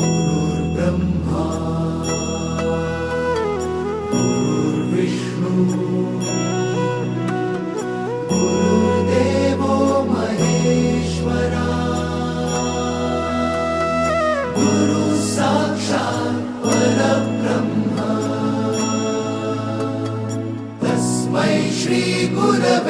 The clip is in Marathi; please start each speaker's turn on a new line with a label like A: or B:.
A: गुरुर्ब्रह्मा गुरुर्विष्णू गुरुर्देवो महेश्वरा गुरु साक्षात् परब्रह्म। तस्मै श्रीगुरवे